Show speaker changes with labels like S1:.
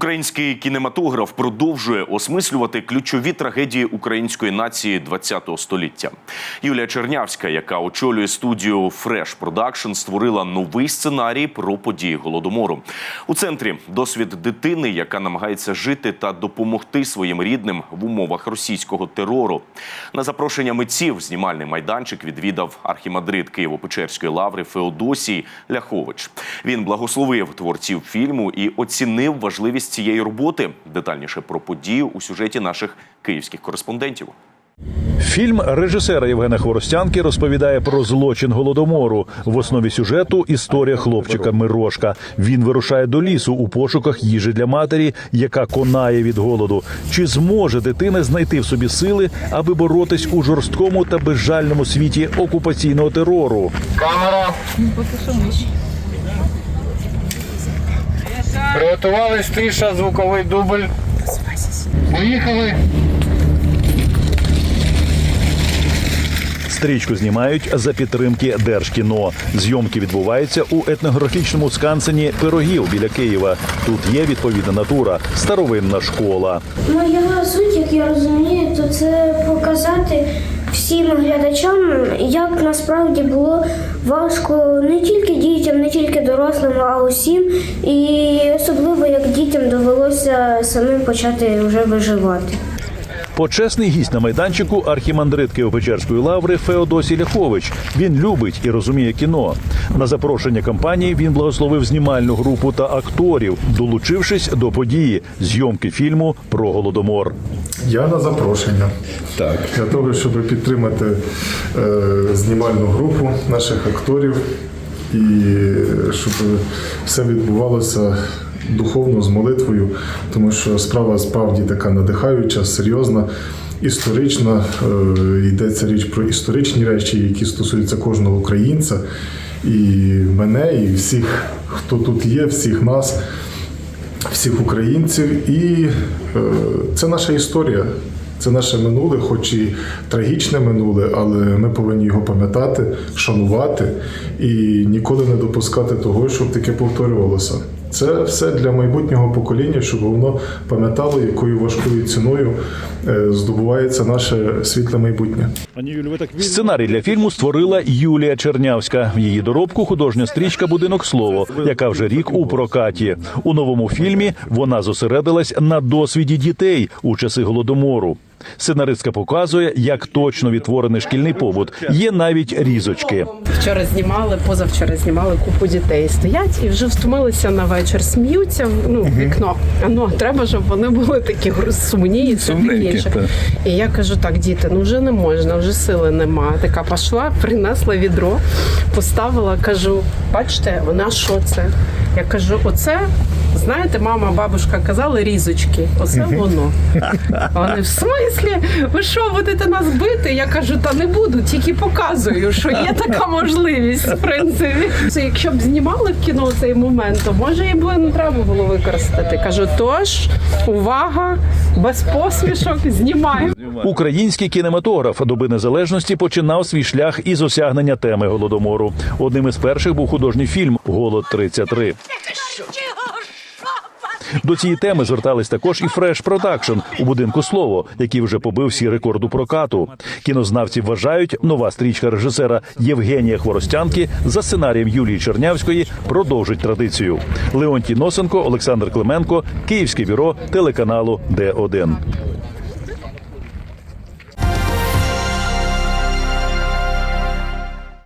S1: Український кінематограф продовжує осмислювати ключові трагедії української нації ХХ століття. Юлія Чернявська, яка очолює студію Fresh Production, створила новий сценарій про події голодомору. У центрі досвід дитини, яка намагається жити та допомогти своїм рідним в умовах російського терору. На запрошення митців знімальний майданчик відвідав архімандрит Києво-Печерської лаври Феодосій Ляхович. Він благословив творців фільму і оцінив важливість цієї роботи. Детальніше про подію у сюжеті наших київських кореспондентів.
S2: Фільм режисера Євгена Хворостянки розповідає про злочин голодомору. В основі сюжету історія хлопчика Мирошка. Він вирушає до лісу у пошуках їжі для матері, яка конає від голоду. Чи зможе дитина знайти в собі сили, аби боротись у жорсткому та безжальному світі окупаційного терору?
S3: Камера. Приготувались тиша, звуковий дубль. Поїхали.
S2: Стрічку знімають за підтримки Держкіно. Зйомки відбуваються у етнографічному скансені пирогів біля Києва. Тут є відповідна натура, старовинна школа.
S4: Моя суть, як я розумію, то це показати всім глядачам, як насправді було важко не тільки дітям, не тільки дорослим, а усім. І особливо як дітям довелося самим почати вже виживати.
S2: Почесний гість на майданчику архімандрит Києво-Печерської лаври Феодосій Ляхович. Він любить і розуміє кіно. На запрошення компанії він благословив знімальну групу та акторів, долучившись до події зйомки фільму про голодомор.
S5: Я на запрошення. Так. Для того, щоб підтримати е, знімальну групу наших акторів і е, щоб все відбувалося духовно з молитвою, тому що справа справді така надихаюча, серйозна. Історична, Е, йдеться річ про історичні речі, які стосуються кожного українця, і мене, і всіх, хто тут є, всіх нас всіх українців. І е, це наша історія. Це наше минуле, хоч і трагічне минуле, але ми повинні його пам'ятати, шанувати і ніколи не допускати того, щоб таке повторювалося. Це все для майбутнього покоління, щоб воно пам'ятало, якою важкою ціною е, здобувається наше світле майбутнє.
S2: Сценарій для фільму створила Юлія Чернявська. В її доробку художня стрічка Будинок слово, яка вже рік у прокаті. У новому фільмі вона зосередилась на досвіді дітей у часи голодомору. Сценаристка показує, як точно відтворений шкільний побут. Є навіть різочки.
S6: Вчора знімали, позавчора знімали купу дітей. Стоять і вже встомилися на вечір, сміються ну, вікно. А ну треба, щоб вони були такі сумні і інше. І я кажу: так, діти, ну вже не можна, вже сили нема. Така пішла, принесла відро, поставила, кажу, бачите, вона що це? Я кажу, оце. Знаєте, мама, бабушка казали різочки. Оце воно. Вони в смислі? Ви що, будете нас бити? Я кажу, та не буду, тільки показую, що є така можливість, в принципі. Якщо б знімали в кіно цей момент, то може і не треба було використати. Кажу, тож увага, без посмішок, знімаємо.
S2: Український кінематограф доби незалежності починав свій шлях із осягнення теми голодомору. Одним із перших був художній фільм Голод 33 До цієї теми звертались також і Fresh Production у будинку слово, який вже побив всі рекорду прокату. Кінознавці вважають, нова стрічка режисера Євгенія Хворостянки за сценарієм Юлії Чернявської продовжить традицію. Леонтій Носенко, Олександр Клименко, Київське бюро телеканалу Д1.